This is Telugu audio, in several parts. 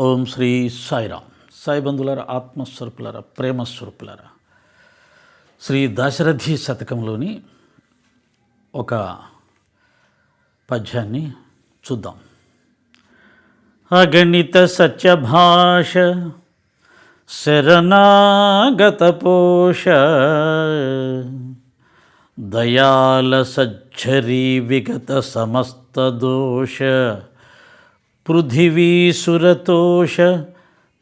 ఓం శ్రీ సాయిరామ్. సాయి బంధువులారా ఆత్మస్వరూపులారా ప్రేమస్వరూపులారా. శ్రీ దశరథి శతకంలోని ఒక పద్యాన్ని చూద్దాం. అగణిత సత్యభాష శరణాగత పోష దయాల సజ్జరీ విగత సమస్త దోష పృథివీసురతోష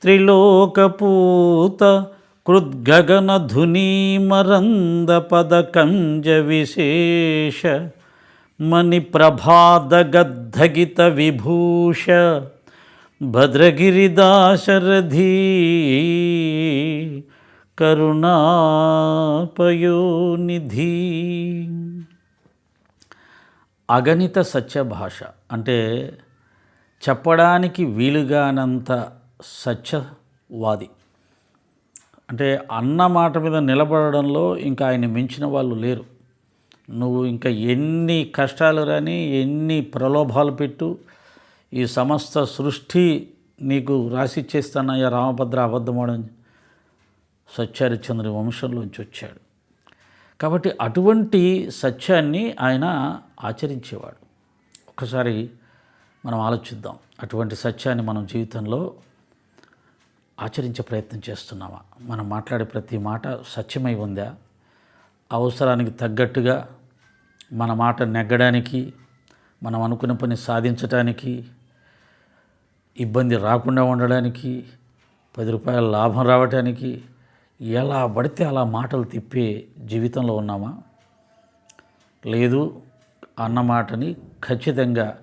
త్రిలోకపూత కృద్గగనధునీమరందపదకంజ విశేష మణిప్రభాదగద్ధగిత విభూష భద్రగిరిదాశరథీ కరుణాపయోనిధి. అగణిత సత్య భాష అంటే చెప్పడానికి వీలుగానంత సత్యవాది. అంటే అన్న మాట మీద నిలబడడంలో ఇంకా ఆయన మించిన వాళ్ళు లేరు. నువ్వు ఇంకా ఎన్ని కష్టాలు రాని ఎన్ని ప్రలోభాలు పెట్టు ఈ సమస్త సృష్టి నీకు రాసిచ్చేస్తానయ్యా రామభద్ర అబద్ధమాడని సత్యహరిచంద్రుని వంశంలోంచి వచ్చాడు. కాబట్టి అటువంటి సత్యాన్ని ఆయన ఆచరించేవాడు. ఒకసారి మనం ఆలోచిద్దాం. అటువంటి సత్యాన్ని మనం జీవితంలో ఆచరించే ప్రయత్నం చేస్తున్నామా? మనం మాట్లాడే ప్రతి మాట సత్యమై ఉందా? అవసరానికి తగ్గట్టుగా మన మాట నెగ్గడానికి మనం అనుకున్న పని సాధించడానికి ఇబ్బంది రాకుండా ఉండడానికి పది రూపాయల లాభం రావటానికి ఎలా పడితే అలా మాటలు తిప్పే జీవితంలో ఉన్నామా? లేదు అన్న మాటని ఖచ్చితంగా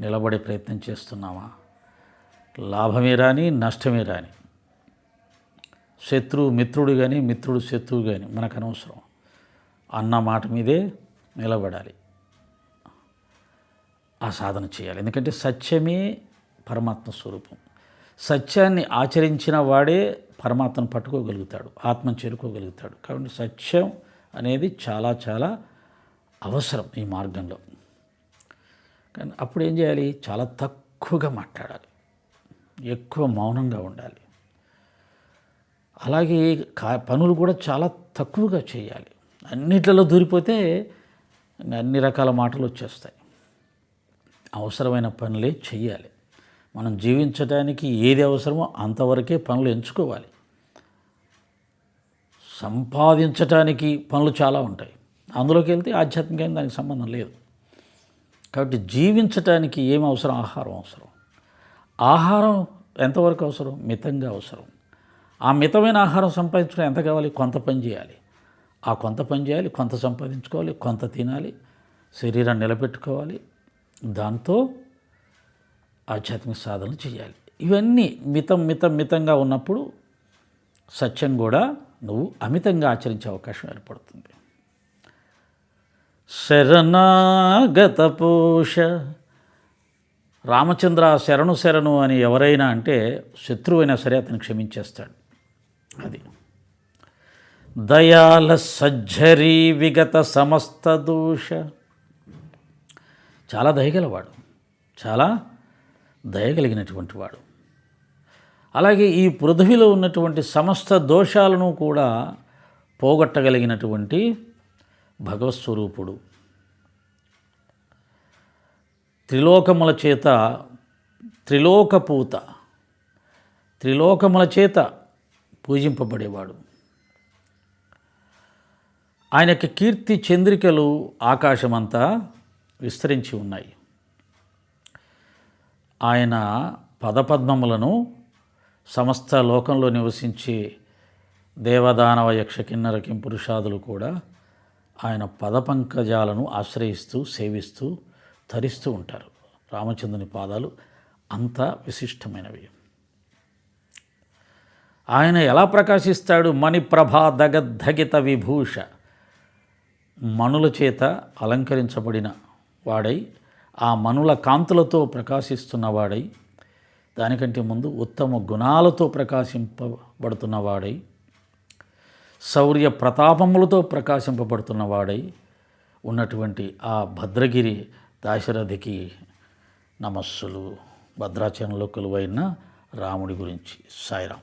నిలబడే ప్రయత్నం చేస్తున్నామా లాభమే రాని నష్టమే రాని. శత్రువు మిత్రుడు కానీ మిత్రుడు శత్రువు కానీ మనకు అనవసరం. అన్న మాట మీదే నిలబడాలి. ఆ సాధన చేయాలి. ఎందుకంటే సత్యమే పరమాత్మ స్వరూపం. సత్యాన్ని ఆచరించిన వాడే పరమాత్మను పట్టుకోగలుగుతాడు ఆత్మను చేరుకోగలుగుతాడు. కాబట్టి సత్యం అనేది చాలా చాలా అవసరం ఈ మార్గంలో. కానీ అప్పుడు ఏం చేయాలి? చాలా తక్కువగా మాట్లాడాలి. ఎక్కువ మౌనంగా ఉండాలి. అలాగే కా పనులు కూడా చాలా తక్కువగా చేయాలి. అన్నిట్లలో దూరిపోతే అన్ని రకాల మాటలు వచ్చేస్తాయి. అవసరమైన పనులే చెయ్యాలి. మనం జీవించడానికి ఏది అవసరమో అంతవరకే పనులు ఎంచుకోవాలి. సంపాదించటానికి పనులు చాలా ఉంటాయి. అందులోకి వెళ్తే ఆధ్యాత్మికంగా దానికి సంబంధం లేదు. కాబట్టి జీవించటానికి ఏం అవసరం? ఆహారం అవసరం. ఆహారం ఎంతవరకు అవసరం? మితంగా అవసరం. ఆ మితమైన ఆహారం సంపాదించడం ఎంత కావాలి? కొంత పని చేయాలి. ఆ కొంత పని చేయాలి కొంత సంపాదించుకోవాలి కొంత తినాలి శరీరాన్ని నిలబెట్టుకోవాలి. దాంతో ఆధ్యాత్మిక సాధన చేయాలి. ఇవన్నీ మితం మితం మితంగా ఉన్నప్పుడు సత్యం కూడా నువ్వు అమితంగా ఆచరించే అవకాశం ఏర్పడుతుంది. శరణాగత పోష రామచంద్ర శరణు శరణు అని ఎవరైనా అంటే శత్రువైనా సరే అతను క్షమించేస్తాడు. అది. దయాల సజ్జరీ విగత సమస్త దోష. చాలా దయగలవాడు. చాలా దయగలిగినటువంటి వాడు. అలాగే ఈ పృథ్వీలో ఉన్నటువంటి సమస్త దోషాలను కూడా పోగొట్టగలిగినటువంటి భగవత్స్వరూపుడు త్రిలోకముల చేత త్రిలోకపూత త్రిలోకముల చేత పూజింపబడేవాడు. ఆయనకి కీర్తి చంద్రికలు ఆకాశమంతా విస్తరించి ఉన్నాయి. ఆయన పదపద్మములను సమస్త లోకంలో నివసించే దేవదానవ యక్ష కిన్నర కింపురుషాదులు కూడా ఆయన పదపంకజాలను ఆశ్రయిస్తూ సేవిస్తూ ధరిస్తూ ఉంటారు. రామచంద్రుని పాదాలు అంత విశిష్టమైనవి. ఆయన ఎలా ప్రకాశిస్తాడు? మణిప్రభా దగద్ధగిత విభూష. మణుల చేత అలంకరించబడిన వాడై ఆ మనుల కాంతులతో ప్రకాశిస్తున్నవాడై దానికంటే ముందు ఉత్తమ గుణాలతో ప్రకాశింపబడుతున్నవాడై శౌర్య ప్రతాపములతో ప్రకాశింపబడుతున్న వాడై ఉన్నటువంటి ఆ భద్రగిరి దాశరథికి నమస్సులు. భద్రాచరణలో కొలువైన రాముడి గురించి. సాయిరాం